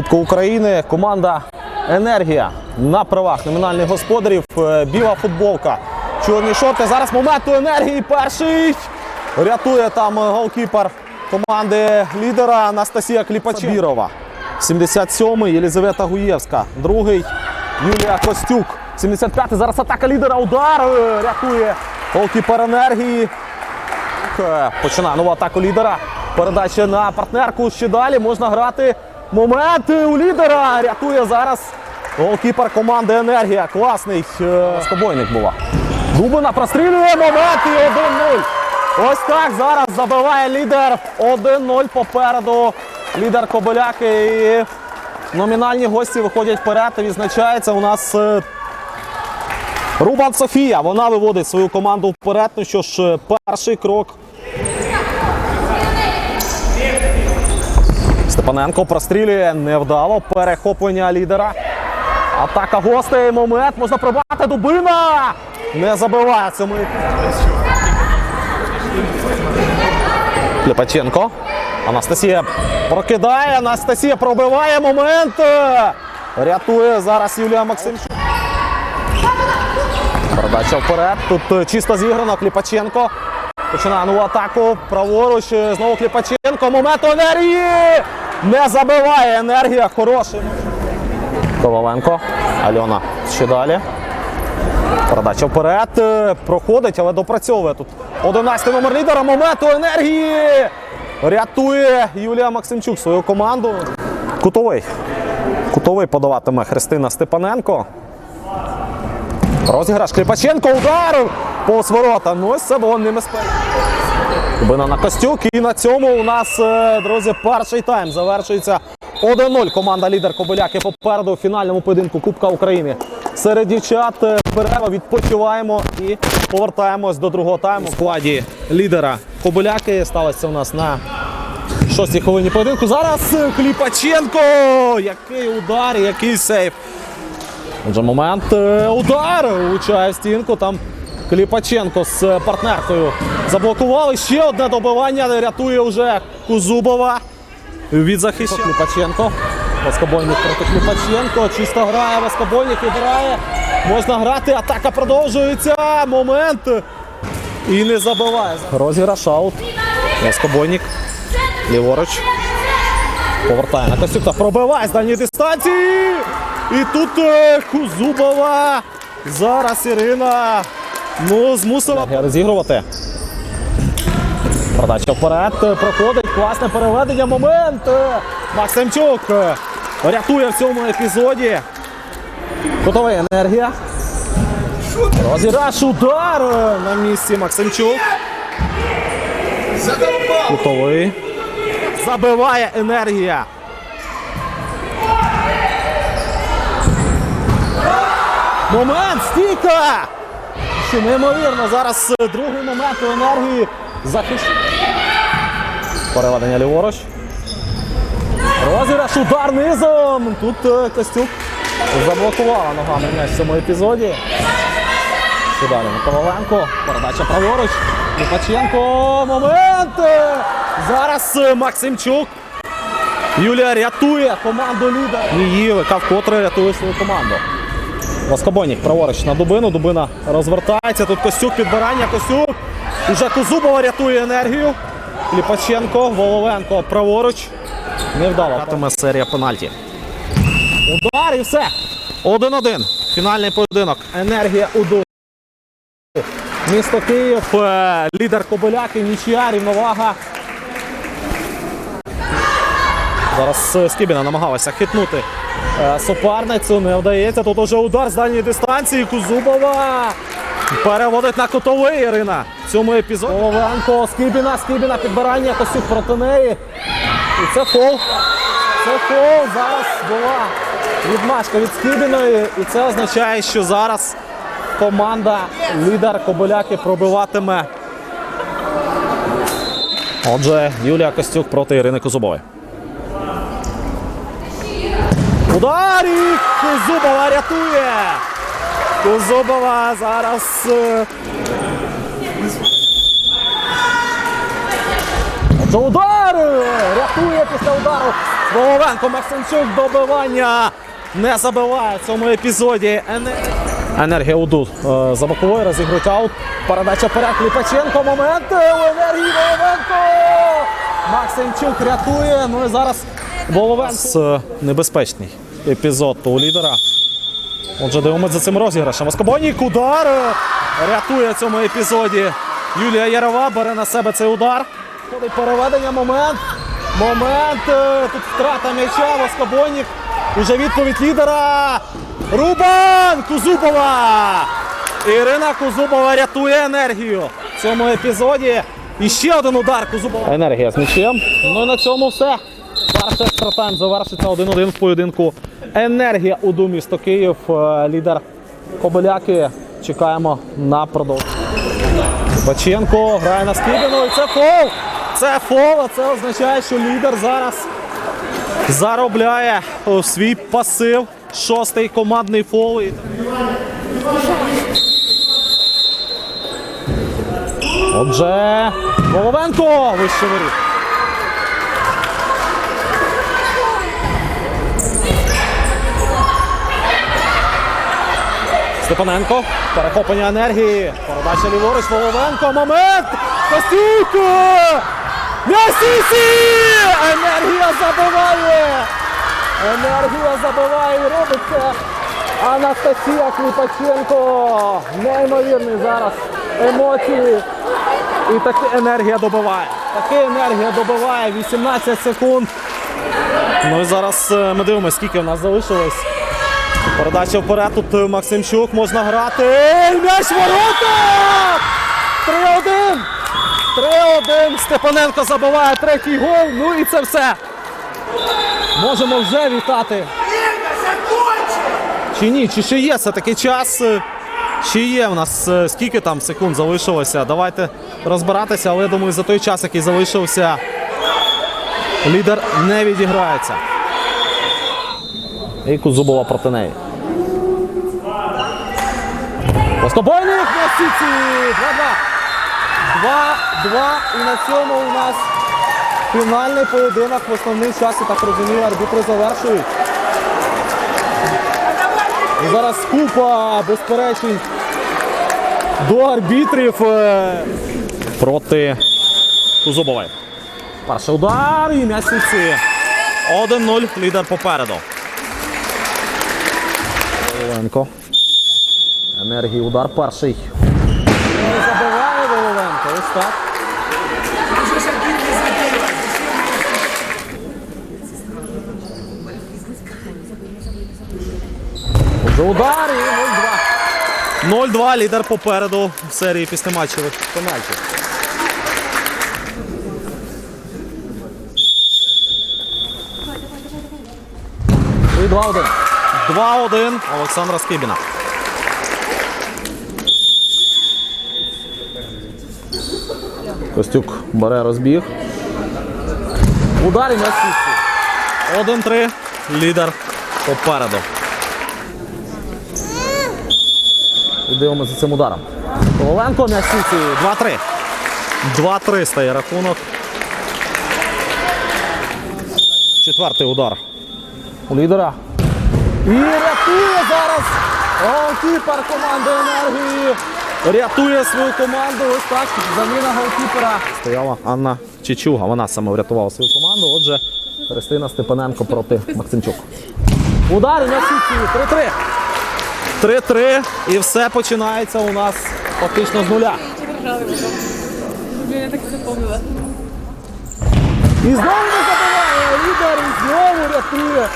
Кубку України. Команда Енергія на правах номінальних господарів. Е, Біла футболка. Чорні шорти. Зараз момент у енергії. Перший. Рятує там голкіпер команди лідера Анастасія Кліпачірова. 77-й Єлізавета Гуєвська. Другий Юлія Костюк. 75-й. Зараз атака лідера. Удар. е, Рятує голкіпер енергії. Е, Починає нову атаку лідера. Передача на партнерку. Ще далі можна грати. Момент у лідера. Рятує зараз голкіпер команди Енергія. Класний е, скобойник була. Дубина прострілює момент і 1-0. Ось так зараз забиває лідер. 1-0 попереду. Лідер Кобиляки. І номінальні гості виходять вперед. І відзначається у нас е, Рубан Софія. Вона виводить свою команду вперед. Ну що ж, е, перший крок. Степаненко прострілює невдало. Перехоплення лідера. Атака гостей. Момент. Можна пробати. Дубина. Не забиває цьому. Клепаченко. Анастасія прокидає. Анастасія пробиває момент. Рятує зараз Юлія Максимчук. Передача вперед. Тут е, чисто зіграно. Кліпаченко. Починає нову атаку. Праворуч. е, Знову Кліпаченко. Момент у енергії. Не забиває. Енергія хороший. Коваленко. Альона ще далі. Передача вперед. е, Проходить, але допрацьовує тут. 11 номер лідера. Момент у енергії. Рятує Юлія Максимчук свою команду. Кутовий. Кутовий подаватиме Христина Степаненко. Розіграш Кліпаченко, удар повз ворота. Ну це було небезпечно. Кубина на Костюк. І на цьому у нас, е, друзі, перший тайм завершується 1-0. Команда лідер Кобиляки попереду у фінальному поєдинку Кубка України. Серед дівчат е, перерва відпочиваємо і повертаємось до другого тайму. У складі лідера Кобиляки сталося у нас на шостій хвилині поєдинку. Зараз е, Кліпаченко! Який удар, який сейф. Отже, момент удар влучає в стінку. Там Кліпаченко з партнеркою заблокували. Ще одне добивання. Рятує вже Кузубова від захищення. Кліпаченко. Воскобойник проти Кліпаченко. Чисто грає Воскобойник грає. Можна грати. Атака продовжується. Момент. І не забиває. Розіграш аут. Воскобойник. Ліворуч. Повертає на Костюка. Пробиває з дальньої дистанції. І тут е, Кузубова. Зараз Ірина. Ну, змусила розігрувати. Передача вперед. Проходить. Класне переведення. Момент. Максимчук е, рятує в цьому епізоді. Готова енергія. Розіграш удар на місці Максимчук. Готовий. Забиває енергія. Момент, стійка! Що неймовірно, зараз е, другий момент енергії захищає. Переведення ліворуч. Розіграш, удар низом. Тут е, Костюк заблокувала ногами в цьому епізоді. Далі? Коваленко. Передача праворуч. Лупаченко. Момент! Зараз е, Максимчук. Юлія рятує команду лідера. Її, яка вкотре рятує свою команду. Воскобойник праворуч на Дубину. Дубина розвертається. Тут Костюк підбирання. Костюк. Уже Кузубова рятує енергію. Ліпаченко, Воловенко праворуч. Невдало. Гратиме серія пенальті. Удар і все. 1-1. Фінальний поєдинок. Енергія уду. Місто Київ. Е, Лідер Кобиляки. Нічия, рівновага. Зараз е, Скибіна намагалася хитнути суперницю. Не вдається. Тут уже удар з дальньої дистанції. Кузубова. Переводить на котовий Ірина. В цьому епізоді. Головенко, Скибіна, Скибіна, підбирання, Костюк проти неї. І це фол. Це фол. Зараз була відмашка від Скибіної. І це означає, що зараз команда лідер Кобиляки пробиватиме. Отже, Юлія Костюк проти Ірини Козубової. Удар і Кузубова рятує. Кузубова зараз. е, Отже, удар! Рятує після удару. Головенко Максимчук добивання. Не забиває в цьому епізоді. Енергія уду е, за боковою розігрують аут. Передача вперед Кліпаченко. Момент у енергії Головенко. Максимчук рятує. Ну і зараз Головенко. Небезпечний епізод у лідера. Отже, дивимося за цим розіграшем. Оскобонік удар рятує в цьому епізоді. Юлія Ярова бере на себе цей удар. Ходить переведення. Момент. Момент. е, Тут втрата м'яча. Воскобонік. Уже відповідь лідера. Рубан Кузубова. Ірина Кузубова рятує енергію в цьому епізоді. І ще один удар Кузубова. Енергія з м'ячем. Ну і на цьому все. Перший екстратайм завершиться 1-1 в поєдинку. Енергія у Ду місто Київ. Е, Лідер Кобиляки. Чекаємо на продовження. Баченко грає на Скибіну. І це фол. Це фол, а це означає, що лідер зараз заробляє свій пасив. Шостий командний фол. Отже, Головенко вище воріт. Степаненко. Перехоплення енергії. Передача ліворуч. Головенко. Момент. Костюк! М'ясісі! Енергія забиває! Енергія забиває і робить це Анастасія Кліпаченко. Неймовірні зараз емоції. І таки енергія добиває. Таки енергія добиває. 18 секунд. Ну і зараз е, ми дивимося, скільки у нас залишилось. Передача вперед. Тут е, Максимчук можна грати. М'яч ворота! 3-1. 3-1. Степаненко забиває третій гол. Ну і це все. Можемо вже вітати. Чи ні? Чи ще є це такий час? е, Чи є в нас е, скільки там секунд залишилося? Давайте розбиратися, але я думаю, за той час, який залишився, лідер не відіграється. І Кузубова проти неї. Воскобойник на Сіці! 2-2. 2-2. І на цьому у нас фінальний поєдинок в основний час, я так розумію, арбітри завершують. І зараз купа безперечень до арбітрів е, проти Кузубової. Перший удар і м'яч Сіці. 1-0. Лідер попереду. Воловенко. Енергії удар перший. Не забиває Воловенко. Ось так. Отже, удар і 0-2. 0-2 лідер попереду в серії післяматчевих пенальтів. І 2-1. 2-1 Олександра Скибіна. Костюк бере розбіг. Удар і сітку. 1-3. Лідер попереду. І дивимося цим ударом. Коваленко на сітці. 2-3. 2-3 стає рахунок. Четвертий удар у лідера. І рятує зараз голкіпер команди енергії. Рятує свою команду. Ось так. Заміна голкіпера. Стояла Анна Чечуга. Вона саме врятувала свою команду. Отже, Христина Степаненко проти Максимчук. Удар на сіті. 3-3. 3-3. І все починається у нас фактично з нуля. Я так запомнила. І знову не забиває лідер, і знову рятує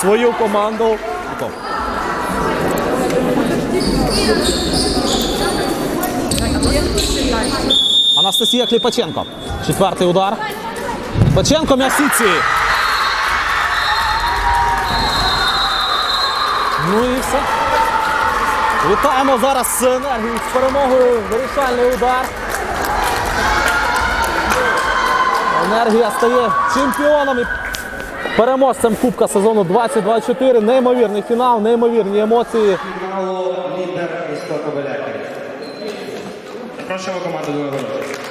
свою команду. Анастасія Кліпаченко. Четвертий удар. Кліпаченко м'ясіці. Ну і все. Вітаємо зараз з енергією з перемогою. Вирішальний удар. Енергія стає чемпіоном. І переможцем Кубка сезону 2024. Неймовірний фінал, неймовірні емоції. Фіналу лідер міського Кобиляки.